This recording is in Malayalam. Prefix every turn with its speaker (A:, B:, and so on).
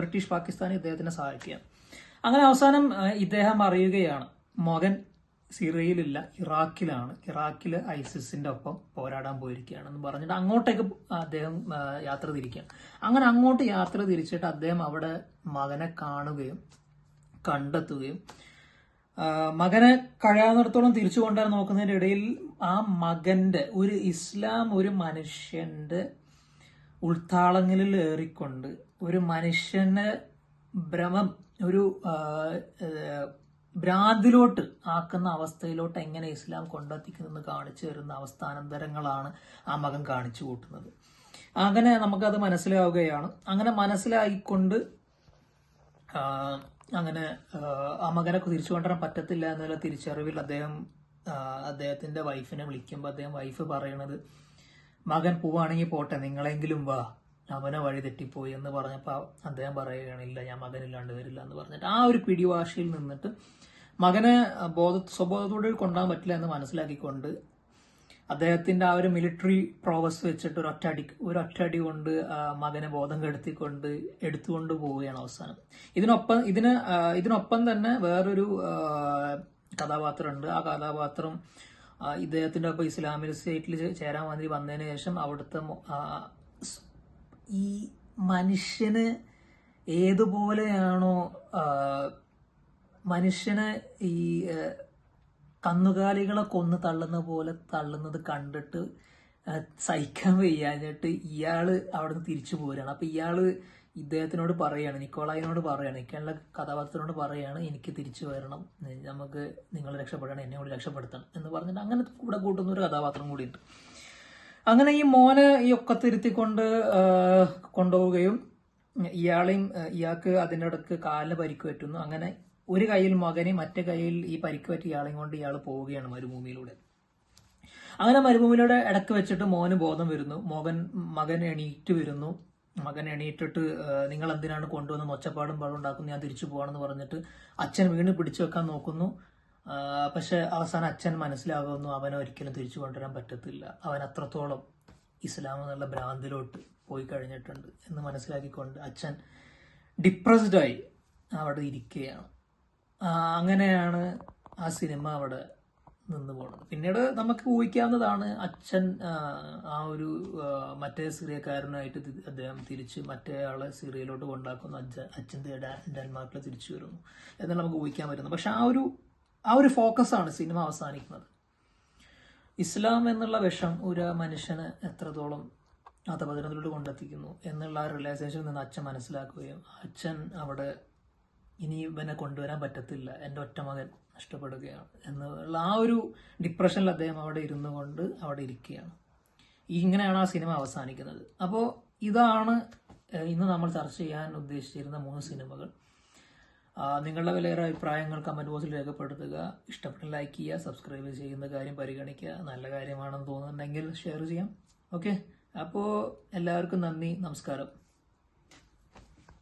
A: ബ്രിട്ടീഷ് പാകിസ്ഥാൻ ഇദ്ദേഹത്തിനെ സഹായിക്കുക അങ്ങനെ അവസാനം ഇദ്ദേഹം അറിയുകയാണ് മകൻ സിറിയയിലില്ല ഇറാഖിലാണ്. ഇറാഖിൽ ഐസിസിന്റെ ഒപ്പം പോരാടാൻ പോയിരിക്കുകയാണെന്ന് പറഞ്ഞിട്ട് അങ്ങോട്ടേക്ക് അദ്ദേഹം യാത്ര തിരിക്കുകയാണ്. അങ്ങനെ അങ്ങോട്ട് യാത്ര തിരിച്ചിട്ട് അദ്ദേഹം അവിടെ മകനെ കാണുകയും കണ്ടെത്തുകയും മകനെ കഴിയാവുന്നിടത്തോളം തിരിച്ചു കൊണ്ടുവരാൻ നോക്കുന്നതിന്റെ ഇടയിൽ ആ മകന്റെ ഒരു ഇസ്ലാം ഒരു മനുഷ്യന്റെ ഉൾത്താളങ്ങളിൽ ഏറിക്കൊണ്ട് ഒരു മനുഷ്യനെ ഭ്രമം ഒരു ഭ്രാന്തിലോട്ട് ആക്കുന്ന അവസ്ഥയിലോട്ട് എങ്ങനെ ഇസ്ലാം കൊണ്ടെത്തിക്കുന്നെന്ന് കാണിച്ചു തരുന്ന അവസ്ഥാനന്തരങ്ങളാണ് ആ മകൻ കാണിച്ചു കൂട്ടുന്നത്. അങ്ങനെ നമുക്കത് മനസ്സിലാവുകയാണ്. അങ്ങനെ മനസ്സിലായിക്കൊണ്ട് അങ്ങനെ ആ മകനെ തിരിച്ചു കൊണ്ടുവരാൻ പറ്റത്തില്ല എന്നുള്ള തിരിച്ചറിവിൽ അദ്ദേഹം അദ്ദേഹത്തിന്റെ വൈഫിനെ വിളിക്കുമ്പോൾ അദ്ദേഹം വൈഫ് പറയണത് മകൻ പോവാണെങ്കിൽ പോട്ടെ നിങ്ങളെങ്കിലും വാ. അവനെ വഴി തെറ്റിപ്പോയി എന്ന് പറഞ്ഞപ്പോൾ അദ്ദേഹം പറയുകയാണ് ഇല്ല ഞാൻ മകനില്ലാണ്ട് വരില്ല എന്ന് പറഞ്ഞിട്ട്. ആ ഒരു പിടിവാശിയിൽ നിന്നിട്ട് മകനെ ബോധ സ്വബോധത്തോടെ കൊണ്ടുപോകാൻ പറ്റില്ല എന്ന് മനസ്സിലാക്കിക്കൊണ്ട് അദ്ദേഹത്തിന്റെ ആ ഒരു മിലിറ്ററി പ്രോവസ് വെച്ചിട്ട് ഒരു ഒറ്റടി ഒരു ഒറ്റടി കൊണ്ട് മകനെ ബോധം കെടുത്തിക്കൊണ്ട് എടുത്തുകൊണ്ട് പോവുകയാണ് അവസാനം. ഇതിനൊപ്പം ഇതിന് ഇതിനൊപ്പം തന്നെ വേറൊരു കഥാപാത്രമുണ്ട്. ആ കഥാപാത്രം ആ, ഇദ്ദേഹത്തിന്റെ ഒപ്പം ഇസ്ലാമിക് സ്റ്റേറ്റിൽ ചേരാൻ വേണ്ടി വന്നതിന് ശേഷം അവിടുത്തെ ഈ മനുഷ്യന് ഏതുപോലെയാണോ മനുഷ്യന് ഈ കന്നുകാലികളെ കൊന്നു തള്ളുന്ന പോലെ തള്ളുന്നത് കണ്ടിട്ട് സഹിക്കാൻ വയ്യാഞ്ഞിട്ട് ഇയാൾ അവിടുന്ന് തിരിച്ചു പോരാണ്. അപ്പൊ ഇയാൾ ഇദ്ദേഹത്തിനോട് പറയാണ് നിക്കോളായിനോട് പറയാണ് നിക്കാനുള്ള കഥാപാത്രത്തിനോട് പറയാണ് എനിക്ക് തിരിച്ചു വരണം. നമുക്ക് നിങ്ങൾ രക്ഷപ്പെടണം എന്നെ കൂടി രക്ഷപ്പെടുത്തണം. എന്ന് പറഞ്ഞിട്ട് അങ്ങനെ കൂടെ കൂട്ടുന്ന ഒരു കഥാപാത്രം കൂടിയുണ്ട്. അങ്ങനെ ഈ മോനെ ഈ ഒക്കത്തിരുത്തിക്കൊണ്ട് തിരുത്തിക്കൊണ്ട് കൊണ്ടുപോവുകയും ഇയാളെയും ഇയാൾക്ക് അതിന്റെ ഇടയ്ക്ക് കാലിന് പരിക്ക് പറ്റുന്നു. അങ്ങനെ ഒരു കയ്യിൽ മകനെയും മറ്റേ കയ്യിൽ ഈ പരിക്ക് പറ്റിയ ഇയാളെയും കൊണ്ട് ഇയാൾ പോവുകയാണ് മരുഭൂമിയിലൂടെ. അങ്ങനെ മരുഭൂമിയിലൂടെ ഇടയ്ക്ക് വെച്ചിട്ട് മോന് ബോധം വരുന്നു. മോകൻ മകൻ എണീറ്റ് വരുന്നു. മകൻ എണീറ്റിട്ട് നിങ്ങൾ എന്തിനാണ് കൊണ്ടുവന്ന് ഒച്ചപ്പാടും പാടും ഉണ്ടാക്കുന്നു? ഞാൻ തിരിച്ചു പോകണമെന്ന് പറഞ്ഞിട്ട് അച്ഛൻ വീണ് പിടിച്ചു വെക്കാൻ നോക്കുന്നു. പക്ഷെ അവസാനം അച്ഛൻ മനസ്സിലാകുന്നു അവനെ ഒരിക്കലും തിരിച്ചു കൊണ്ടുവരാൻ പറ്റത്തില്ല. അവൻ അത്രത്തോളം ഇസ്ലാം എന്നുള്ള ഭ്രാന്തിലോട്ട് പോയി കഴിഞ്ഞിട്ടുണ്ട് എന്ന് മനസ്സിലാക്കിക്കൊണ്ട് അച്ഛൻ ഡിപ്രസ്ഡായി അവിടെ ഇരിക്കുകയാണ്. അങ്ങനെയാണ് ആ സിനിമ അവിടെ നിന്ന് പോകണം. പിന്നീട് നമുക്ക് ഊഹിക്കാവുന്നതാണ് അച്ഛൻ ആ, ഒരു മറ്റേ സിറിയക്കാരനായിട്ട് അദ്ദേഹം തിരിച്ച് മറ്റേ ആളെ സിറിയയിലോട്ട് കൊണ്ടാക്കുന്നു അച്ഛൻ അച്ഛന്റെ ഡെൻമാർക്കിൽ തിരിച്ചു വരുന്നു. എന്നാൽ നമുക്ക് ഊഹിക്കാൻ പറ്റുന്നു. പക്ഷെ ആ ഒരു ആ ഒരു ഫോക്കസാണ് സിനിമ അവസാനിക്കുന്നത്. ഇസ്ലാം എന്നുള്ള വിഷം ഒരു മനുഷ്യന് എത്രത്തോളം അധപതനത്തിലോട്ട് കൊണ്ടെത്തിക്കുന്നു എന്നുള്ള ആ റിയലൈസേഷനിൽ നിന്ന് അച്ഛൻ മനസ്സിലാക്കുകയും അച്ഛൻ അവിടെ ഇനി ഇവനെ കൊണ്ടുവരാൻ പറ്റത്തില്ല. എന്റെ ഒറ്റ മകൻ നഷ്ടപ്പെടുകയാണ് എന്നുള്ള ആ ഒരു ഡിപ്രഷനിൽ അദ്ദേഹം അവിടെ ഇരുന്നു കൊണ്ട് അവിടെ ഇരിക്കുകയാണ്. ഇങ്ങനെയാണ് ആ സിനിമ അവസാനിക്കുന്നത്. അപ്പോൾ ഇതാണ് ഇന്ന് നമ്മൾ ചർച്ച ചെയ്യാൻ ഉദ്ദേശിച്ചിരുന്ന മൂന്ന് സിനിമകൾ. നിങ്ങളുടെ വിലയേറെ അഭിപ്രായങ്ങൾ കമന്റ് ബോക്സിൽ രേഖപ്പെടുത്തുക. ഇഷ്ടപ്പെട്ട ലൈക്ക് ചെയ്യുക സബ്സ്ക്രൈബ് ചെയ്യുന്ന കാര്യം പരിഗണിക്കുക. നല്ല കാര്യമാണെന്ന് തോന്നുന്നുണ്ടെങ്കിൽ ഷെയർ ചെയ്യാം. ഓക്കെ അപ്പോൾ എല്ലാവർക്കും നന്ദി നമസ്കാരം.